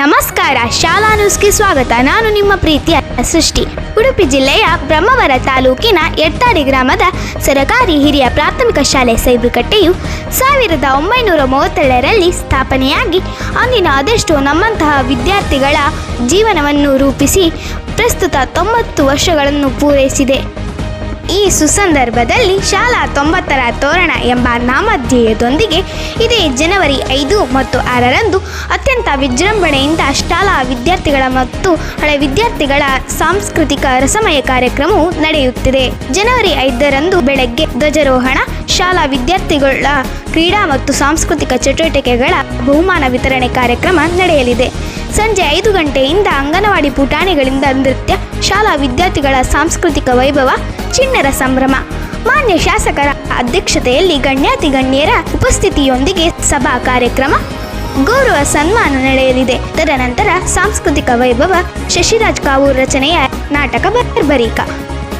ನಮಸ್ಕಾರ, ಶಾಲಾ ನ್ಯೂಸ್ಗೆ ಸ್ವಾಗತ. ನಾನು ನಿಮ್ಮ ಪ್ರೀತಿಯ ಸೃಷ್ಟಿ. ಉಡುಪಿ ಜಿಲ್ಲೆಯ ಬ್ರಹ್ಮವರ ತಾಲೂಕಿನ ಎಟ್ಟಾಡಿ ಗ್ರಾಮದ ಸರಕಾರಿ ಹಿರಿಯ ಪ್ರಾಥಮಿಕ ಶಾಲೆ ಸೈಬುಕಟ್ಟೆಯು ಸಾವಿರದ ಒಂಬೈನೂರ ಮೂವತ್ತೇಳರಲ್ಲಿ ಸ್ಥಾಪನೆಯಾಗಿ ಅಂದಿನ ಅದೆಷ್ಟೋ ನಮ್ಮಂತಹ ವಿದ್ಯಾರ್ಥಿಗಳ ಜೀವನವನ್ನು ರೂಪಿಸಿ ಪ್ರಸ್ತುತ ತೊಂಬತ್ತು ವರ್ಷಗಳನ್ನು ಪೂರೈಸಿದೆ. ಈ ಸುಸಂದರ್ಭದಲ್ಲಿ ಶಾಲಾ ತೊಂಬತ್ತರ ತೋರಣ ಎಂಬ ನಾಮಧ್ಯೇಯದೊಂದಿಗೆ ಇದೇ ಜನವರಿ ಐದು ಮತ್ತು ಆರರಂದು ಅತ್ಯಂತ ವಿಜೃಂಭಣೆಯಿಂದ ಶಾಲಾ ವಿದ್ಯಾರ್ಥಿಗಳ ಮತ್ತು ಹಳೆ ವಿದ್ಯಾರ್ಥಿಗಳ ಸಾಂಸ್ಕೃತಿಕ ರಸಮಯ ಕಾರ್ಯಕ್ರಮವು ನಡೆಯುತ್ತಿದೆ. ಜನವರಿ ಐದರಂದು ಬೆಳಗ್ಗೆ ಧ್ವಜಾರೋಹಣ ಶಾಲಾ ವಿದ್ಯಾರ್ಥಿಗಳ ಕ್ರೀಡಾ ಮತ್ತು ಸಾಂಸ್ಕೃತಿಕ ಚಟುವಟಿಕೆಗಳ ಬಹುಮಾನ ವಿತರಣೆ ಕಾರ್ಯಕ್ರಮ ನಡೆಯಲಿದೆ. ಸಂಜೆ ಐದು ಗಂಟೆಯಿಂದ ಅಂಗನವಾಡಿ ಪುಟಾಣಿಗಳಿಂದ ನೃತ್ಯ, ಶಾಲಾ ವಿದ್ಯಾರ್ಥಿಗಳ ಸಾಂಸ್ಕೃತಿಕ ವೈಭವ, ಚಿಣ್ಣರ ಸಂಭ್ರಮ. ಮಾನ್ಯ ಶಾಸಕರ ಅಧ್ಯಕ್ಷತೆಯಲ್ಲಿ ಗಣ್ಯಾತಿ ಗಣ್ಯರ ಉಪಸ್ಥಿತಿಯೊಂದಿಗೆ ಸಭಾ ಕಾರ್ಯಕ್ರಮ, ಗೌರವ ಸನ್ಮಾನ ನಡೆಯಲಿದೆ. ತದನಂತರ ಸಾಂಸ್ಕೃತಿಕ ವೈಭವ, ಶಶಿರಾಜ್ ಕಾವೂರ್ ರಚನೆಯ ನಾಟಕ ಬರ್ಬರೀಕ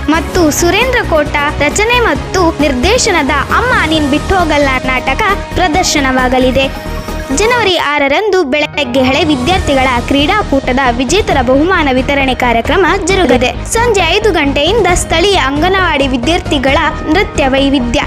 ಮತ್ತು ಸುರೇಂದ್ರ ಕೋಟ ರಚನೆ ಮತ್ತು ನಿರ್ದೇಶನದ ಅಮ್ಮ ನೀನ್ ಬಿಟ್ಟೋಗಲ್ಲ ನಾಟಕ ಪ್ರದರ್ಶನವಾಗಲಿದೆ. ಜನವರಿ ಆರರಂದು ಬೆಳಗ್ಗೆ ಹಳೆ ವಿದ್ಯಾರ್ಥಿಗಳ ಕ್ರೀಡಾಕೂಟದ ವಿಜೇತರ ಬಹುಮಾನ ವಿತರಣೆ ಕಾರ್ಯಕ್ರಮ ಜರುಗದೆ ಸಂಜೆ ಐದು ಗಂಟೆಯಿಂದ ಸ್ಥಳೀಯ ಅಂಗನವಾಡಿ ವಿದ್ಯಾರ್ಥಿಗಳ ನೃತ್ಯ ವೈವಿಧ್ಯ.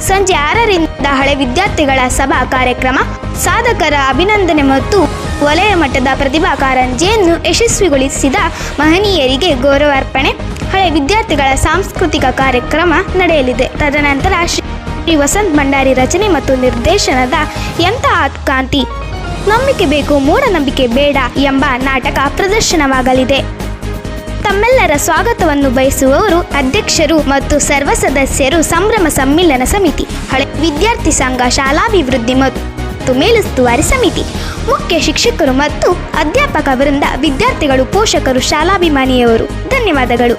ಸಂಜೆ ಆರರಿಂದ ಹಳೆ ವಿದ್ಯಾರ್ಥಿಗಳ ಸಭಾ ಕಾರ್ಯಕ್ರಮ. ಸಾಧಕರ ಅಭಿನಂದನೆ ಮತ್ತು ವಲಯ ಮಟ್ಟದ ಪ್ರತಿಭಾ ಕಾರಂಜಿಯನ್ನು ಯಶಸ್ವಿಗೊಳಿಸಿದ ಮಹನೀಯರಿಗೆ ಗೌರವಾರ್ಪಣೆ. ಹಳೆ ವಿದ್ಯಾರ್ಥಿಗಳ ಸಾಂಸ್ಕೃತಿಕ ಕಾರ್ಯಕ್ರಮ ನಡೆಯಲಿದೆ. ತದನಂತರ ಶ್ರೀ ವಸಂತ್ ಭಂಡಾರಿ ರಚನೆ ಮತ್ತು ನಿರ್ದೇಶನದ ಎಂಥ ಕಾಂತಿ? ನಂಬಿಕೆ ಬೇಕು, ಮೂಢನಂಬಿಕೆ ಬೇಡ ಎಂಬ ನಾಟಕ ಪ್ರದರ್ಶನವಾಗಲಿದೆ. ತಮ್ಮೆಲ್ಲರ ಸ್ವಾಗತವನ್ನು ಬಯಸುವವರು ಅಧ್ಯಕ್ಷರು ಮತ್ತು ಸರ್ವ ಸದಸ್ಯರು ಸಂಭ್ರಮ ಸಮ್ಮಿಲನ ಸಮಿತಿ, ಹಳೆ ವಿದ್ಯಾರ್ಥಿ ಸಂಘ, ಶಾಲಾಭಿವೃದ್ಧಿ ಮತ್ತು ಮೇಲುಸ್ತುವಾರಿ ಸಮಿತಿ, ಮುಖ್ಯ ಶಿಕ್ಷಕರು ಮತ್ತು ಅಧ್ಯಾಪಕ ವೃಂದ ವಿದ್ಯಾರ್ಥಿಗಳು, ಪೋಷಕರು, ಶಾಲಾಭಿಮಾನಿಯವರು. ಧನ್ಯವಾದಗಳು.